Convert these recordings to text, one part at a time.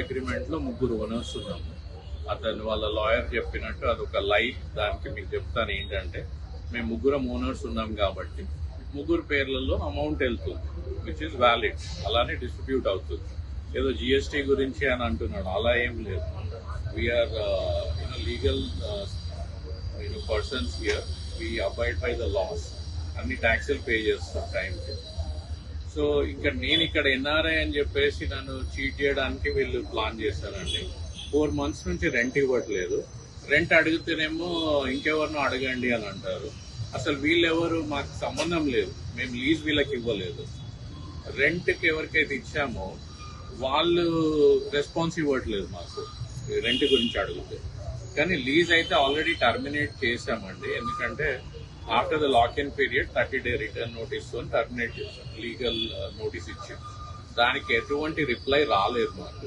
అగ్రిమెంట్లో ముగ్గురు ఓనర్స్ ఉన్నాము అతను వాళ్ళ లాయర్ చెప్పినట్టు అదొక లైట్ దానికి మీకు చెప్తాను ఏంటంటే మేము ముగ్గురం ఓనర్స్ ఉన్నాం కాబట్టి ముగ్గురు పేర్లలో అమౌంట్ వెళ్తుంది విచ్ ఇస్ వ్యాలిడ్ అలానే డిస్ట్రిబ్యూట్ అవుతుంది. ఏదో జిఎస్టీ గురించి అని అంటున్నాడు అలా ఏం లేదు. We are you know legal you know persons here we abide by the laws అన్ని ట్యాక్సులు పే చేస్తాం టైంకి సో ఇంకా నేను ఇక్కడ ఎన్ఆర్ఐ అని చెప్పేసి నన్ను చీట్ చేయడానికి వీళ్ళు ప్లాన్ చేశారండి. ఫోర్ మంత్స్ నుంచి రెంట్ ఇవ్వట్లేదు. రెంట్ అడిగితేనేమో ఇంకెవరినో అడగండి అని అంటారు. అసలు వీళ్ళెవరు? మాకు సంబంధం లేదు. మేము లీజ్ వీళ్ళకి ఇవ్వలేదు. రెంట్కి ఎవరికైతే ఇచ్చామో వాళ్ళు రెస్పాన్స్ ఇవ్వట్లేదు మాకు. రెంట్ గురించి అడిగితే. కానీ లీజ్ అయితే ఆల్రెడీ టర్మినేట్ చేశామండి. ఎందుకంటే after the lock in period thirty day return నోటీస్తో terminate చేశాం లీగల్ నోటీస్ ఇచ్చాం దానికి ఎటువంటి రిప్లై రాలేదు మాకు.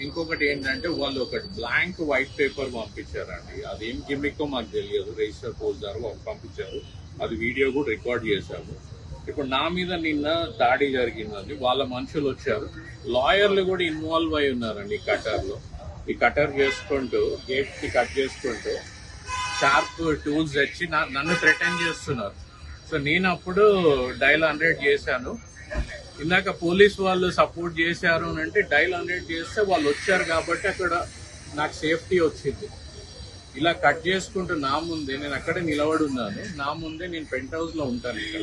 ఇంకొకటి ఏంటంటే వాళ్ళు ఒకటి బ్లాంక్ వైట్ పేపర్ పంపించారండి. అదేం గిమ్మిక్కో మాకు తెలియదు. రిజిస్టర్ పోల్దారు పంపించారు. అది వీడియో కూడా రికార్డ్ చేశాము. ఇప్పుడు నా మీద నిన్న దాడి జరిగిందండి. వాళ్ళ మనుషులు వచ్చారు. లాయర్లు కూడా ఇన్వాల్వ్ అయి ఉన్నారండి ఈ కట్టర్లో ఈ కటర్ చేసుకుంటూ గేట్కి కట్ చేసుకుంటూ షార్ప్ టూల్స్ తెచ్చి నా- నన్ను థ్రెటన్ చేస్తున్నారు. సో నేను అప్పుడు డైల్ హండ్రెడ్ చేశాను. ఇందాక పోలీస్ వాళ్ళు సపోర్ట్ చేశారు అని అంటే డైల్ హండ్రెడ్ చేస్తే వాళ్ళు వచ్చారు కాబట్టి అక్కడ నాకు సేఫ్టీ వచ్చింది. ఇలా కట్ చేసుకుంటూ నా ముందే నేను అక్కడే నిలబడి ఉన్నాను. నా ముందే నేను పెంట్ హౌస్లో ఉంటాను ఇక్కడ.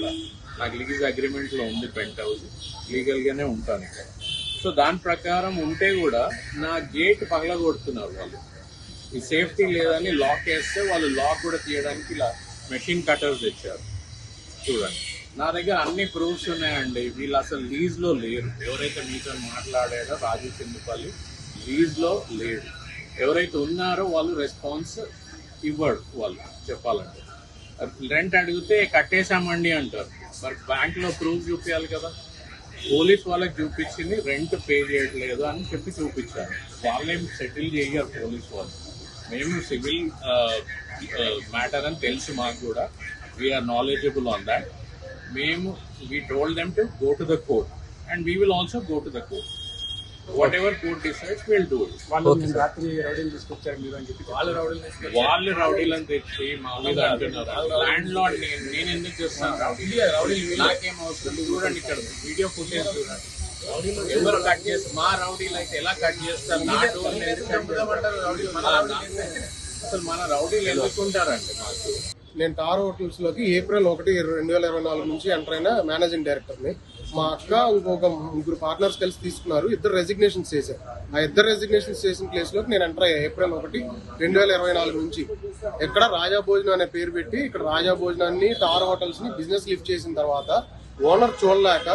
నాకు లీగల్ అగ్రిమెంట్లో ఉంది పెంట్ హౌస్ లీగల్గానే ఉంటాను. ఇక్కడ సో దాని ప్రకారం ఉంటే కూడా నా గేట్ పగల కొడుతున్నారు వాళ్ళు. ఈ సేఫ్టీ లేదని లాక్ వేస్తే వాళ్ళు లాక్ కూడా తీయడానికి ఇలా మెషిన్ కటర్స్ తెచ్చారు. చూడండి. నా దగ్గర అన్ని ప్రూఫ్స్ ఉన్నాయండి. వీళ్ళు అసలు లీజ్లో లేరు. ఎవరైతే మీతో మాట్లాడాడో రాజు చిందుపల్లి లీజ్లో లేరు. లేడు ఎవరైతే ఉన్నారో వాళ్ళు రెస్పాన్స్ ఇవ్వడు వాళ్ళు చెప్పాలంటే. రెంట్ అడిగితే కట్టేశామండి అంటారు. మరి బ్యాంక్లో ప్రూఫ్ చూపించాలి కదా. పోలీస్ వాళ్ళకి చూపించింది రెంట్ పే చేయట్లేదు అని చెప్పి చూపించారు. వాళ్ళేం సెటిల్ చేయరు పోలీస్ వాళ్ళు. మేము సివిల్ మ్యాటర్ అని తెలుసు మాకు కూడా. We are knowledgeable on that మేము we told them to go to the court and we will also go to the court whatever court decides will do it వాళ్ళు రాత్రి రౌడీలు తీసుకొచ్చారు మీరు అని చెప్పి వాళ్ళు రౌడీలు తీసుకొచ్చారు. వాళ్ళు రౌడీలను తెచ్చి మా మీద అంటున్నారు. ల్యాండ్ లార్డ్ నేను నేను ఎందుకు చేస్తాను? రౌడీ నాకేం అవసరం. చూడండి ఇక్కడ వీడియో ఫుటేజ్ చూడండి. ఎవరు కట్ చేస్తారు మా రౌడీలు అయితే ఎలా కట్ చేస్తారు? అసలు మన రౌడీలు ఎందుకుంటారండి మాకు? నేను టార్ హోటల్స్లోకి ఏప్రిల్ ఒకటి రెండు వేల ఇరవై నాలుగు నుంచి ఎంటర్ అయిన మేనేజింగ్ డైరెక్టర్ని మా అక్క ఇంకొక ముగ్గురు పార్ట్నర్స్ కలిసి తీసుకున్నారు. ఇద్దరు రెసిగ్నేషన్స్ చేశారు. ఆ ఇద్దరు రెసిగ్నేషన్స్ చేసిన ప్లేస్లోకి నేను ఎంటర్ అయ్యా ఏప్రిల్ ఒకటి రెండు వేల ఇరవై నాలుగు నుంచి. ఇక్కడ రాజా భోజనం అనే పేరు పెట్టి ఇక్కడ రాజా భోజనాన్ని టార్ హోటల్స్ని బిజినెస్ లిఫ్ట్ చేసిన తర్వాత ఓనర్ చూడలేక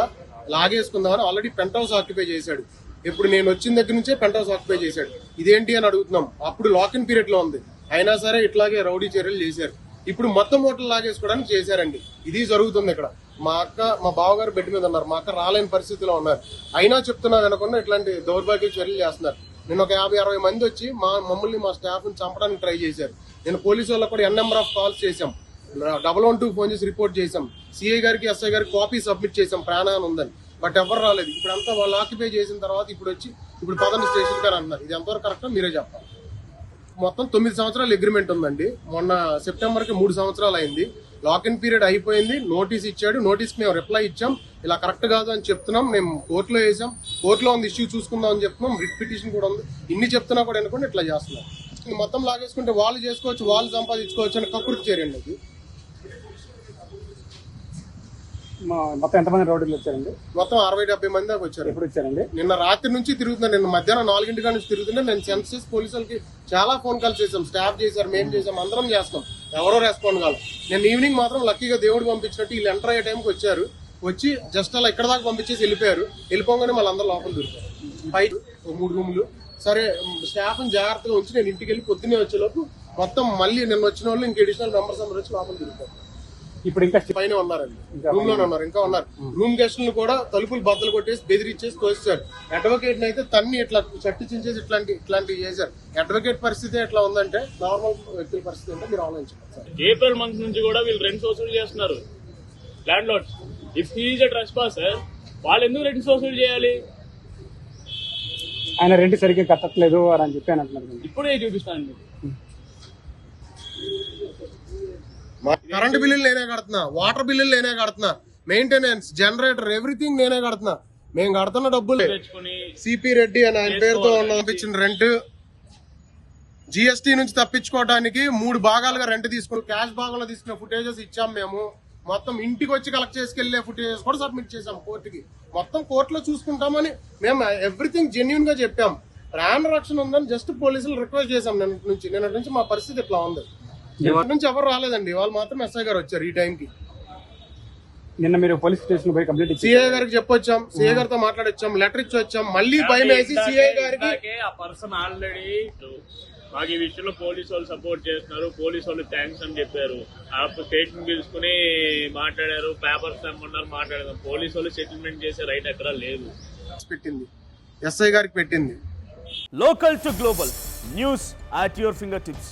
లాగేసుకుందామని ఆల్రెడీ పెంట్ హౌస్ ఆక్యుపై చేశాడు. ఇప్పుడు నేను వచ్చిన దగ్గర నుంచే పెంట్ హౌస్ ఆక్యుపై చేశాడు. ఇదేంటి అని అడుగుతున్నాం. అప్పుడు లాకిన్ పీరియడ్లో ఉంది. అయినా సరే ఇట్లాగే రౌడీ చర్యలు చేశారు. ఇప్పుడు మొత్తం హోటల్ లాగేసుకోవడానికి చేశారండి. ఇది జరుగుతుంది ఇక్కడ. మా అక్క మా బావగారు బెడ్ మీద ఉన్నారు. మా అక్క రాలేని పరిస్థితిలో ఉన్నారు. అయినా చెప్తున్నా వినకుండా ఇట్లాంటి దౌర్భాగ్య చర్యలు చేస్తున్నారు. నేను ఒక యాభై అరవై మంది వచ్చి మా మమ్మల్ని మా స్టాఫ్ని చంపడానికి ట్రై చేశారు. నేను పోలీసు వాళ్ళకి కూడా ఎన్ నెంబర్ ఆఫ్ కాల్స్ చేశాం. డబల్ వన్ టూ ఫోన్ చేసి రిపోర్ట్ చేశాం. సిఐ గారికి ఎస్ఐ గారికి కాపీ సబ్మిట్ చేశాం. ప్రాణాన్ని ఉందని. బట్ ఎవరు రాలేదు. ఇప్పుడు అంతా వాళ్ళు ఆక్యుపై చేసిన తర్వాత ఇప్పుడు వచ్చి ఇప్పుడు పదండి స్టేషన్ గారు అంటున్నారు ఇది ఎంతవరకు కరెక్టో మీరే చెప్పాలి. మొత్తం తొమ్మిది సంవత్సరాలు అగ్రిమెంట్ ఉందండి. మొన్న సెప్టెంబర్కి మూడు సంవత్సరాలు అయింది. లాక్ ఇన్ పీరియడ్ అయిపోయింది. నోటీస్ ఇచ్చాడు. నోటీస్ మేము రిప్లై ఇచ్చాం. ఇలా కరెక్ట్ కాదు అని చెప్తున్నాం. మేము కోర్టులో వేసాం కోర్టులో ఉంది ఇష్యూ చూసుకుందాం అని చెప్తున్నాం. రిట్ పిటిషన్ కూడా ఉంది. ఇన్ని చెప్తున్నా కూడా అనుకోండి ఇట్లా చేస్తున్నాం ఇది మొత్తం లాగేసుకుంటే వాళ్ళు చేసుకోవచ్చు వాళ్ళు సంపాదించుకోవచ్చు అని కక్కుర్తి చేరండి అది మా మొత్తం ఎంతమంది రౌడీలు వచ్చారండి? మొత్తం అరవై డెబ్బై మంది దాకా వచ్చారు. ఎప్పుడు వచ్చారండి? నిన్న రాత్రి నుంచి తిరుగుతున్నా నిన్న మధ్యాహ్నం నాలుగింటి నుంచి తిరుగుతుంటే నేను సెన్సెస్ పోలీసులకి చాలా ఫోన్ కాల్ చేసాం స్టాఫ్ చేశారు మేము చేసాం అందరం చేస్తాం. ఎవరో రెస్పాండ్ కాదు నేను ఈవినింగ్ మాత్రం లక్కీగా దేవుడు పంపించినట్టు వీళ్ళు ఎంటర్ అయ్యే టైంకి వచ్చారు. వచ్చి జస్ట్ అలా ఇక్కడ దాకా పంపించేసి వెళ్ళిపోయారు. వెళ్ళిపోగానే మళ్ళీ అందరూ లోపల దొరికారు బయట మూడు రూములు. సరే స్టాఫ్ జాగ్రత్తగా ఉంచి నేను ఇంటికి వెళ్ళి పొద్దున్నే వచ్చేలోపు మొత్తం మళ్ళీ నిన్న వచ్చిన వాళ్ళు ఇంక అడిషనల్ మెంబర్స్ అందరూ వచ్చి లోపల దొరికారు ఇప్పుడు ఇంకా పైన ఉన్నారండి. రూమ్లోనే ఉన్నారు ఇంకా ఉన్నారు. రూమ్ గెస్టులను కూడా తలుపులు బద్దలు కొట్టేసి బెదిరించేసి తోస్తారు అడ్వకేట్ అయితే తన్ని ఇట్లా చట్టు చించేసి ఇట్లాంటి ఇట్లాంటివి చేశారు. అడ్వకేట్ పరిస్థితి ఎట్లా ఉందంటే నార్మల్ వ్యక్తుల పరిస్థితి అంటే మీరు ఆలోచించాలి సార్. ఏప్రిల్ మంత్ నుంచి కూడా వీళ్ళు రెంట్స్ వసూలు చేస్తున్నారు. Landlords if he's a trespasser వాళ్ళు ఎందుకు రెంట్స్ వసూలు చేయాలి? ఆయన రెంట్ సరిగ్గా కట్టట్లేదు అని చెప్పి అని అంటున్నారు. ఇప్పుడే చూపిస్తాను మీకు మా కరెంట్ బిల్లులు నేనే కడుతున్నా వాటర్ బిల్లులు నేనే కడుతున్నా మెయింటెనెన్స్ జనరేటర్ ఎవ్రీథింగ్ నేనే కడుతున్నా. మేము కడుతున్న డబ్బులు. సిపి రెడ్డి అని ఆయన పేరుతో పంపించిన రెంట్ జిఎస్టీ నుంచి తప్పించుకోవడానికి మూడు భాగాలుగా రెంట్ తీసుకుని క్యాష్ భాగంలో తీసుకున్న ఫుటేజెస్ ఇచ్చాం మేము. మొత్తం ఇంటికి వచ్చి కలెక్ట్ చేసుకెళ్ళే ఫుటేజెస్ కూడా సబ్మిట్ చేసాం కోర్టుకి. మొత్తం కోర్టులో చూసుకుంటామని మేము ఎవ్రీథింగ్ జెన్యున్గా చెప్పాం. ప్రాణ రక్షణ ఉందని జస్ట్ పోలీసులు రిక్వెస్ట్ చేసాం నిన్న నుంచి. నిన్న నుంచి మా పరిస్థితి ఇట్లా ఉంది. ఇవాళ నుంచి ఎవరు రాలేదండి. వాళ్ళు మాత్రం ఎస్ఐ గారు వచ్చారు ఈ టైంకి నిన్న మీరు పోలీస్ స్టేషన్ పోయి కంప్లీట్ సిఐ గారికి చెప్పొచ్చాం. సిఐ గారితో మాట్లాడొచ్చాం. లెటర్ ఇచ్చి వచ్చాం మళ్ళీ భయం వేసి సిఐ గారికి ఆ పర్సన్ ఆల్రెడీ మాకు ఈ విషయంలో పోలీసు వాళ్ళు సపోర్ట్ చేస్తున్నారు. పోలీసు వాళ్ళు థ్యాంక్స్ అని చెప్పారు. ఆ స్టేషన్ పిలుచుకుని మాట్లాడారు. పేపర్స్ తెమ్మన్నారు మాట్లాడారు. పోలీసు వాళ్ళు సెటిల్మెంట్ చేసే రైట్ ఎక్కడా లేదు. పెట్టింది. ఎస్ఐ గారికి పెట్టింది. Local to global news at your fingertips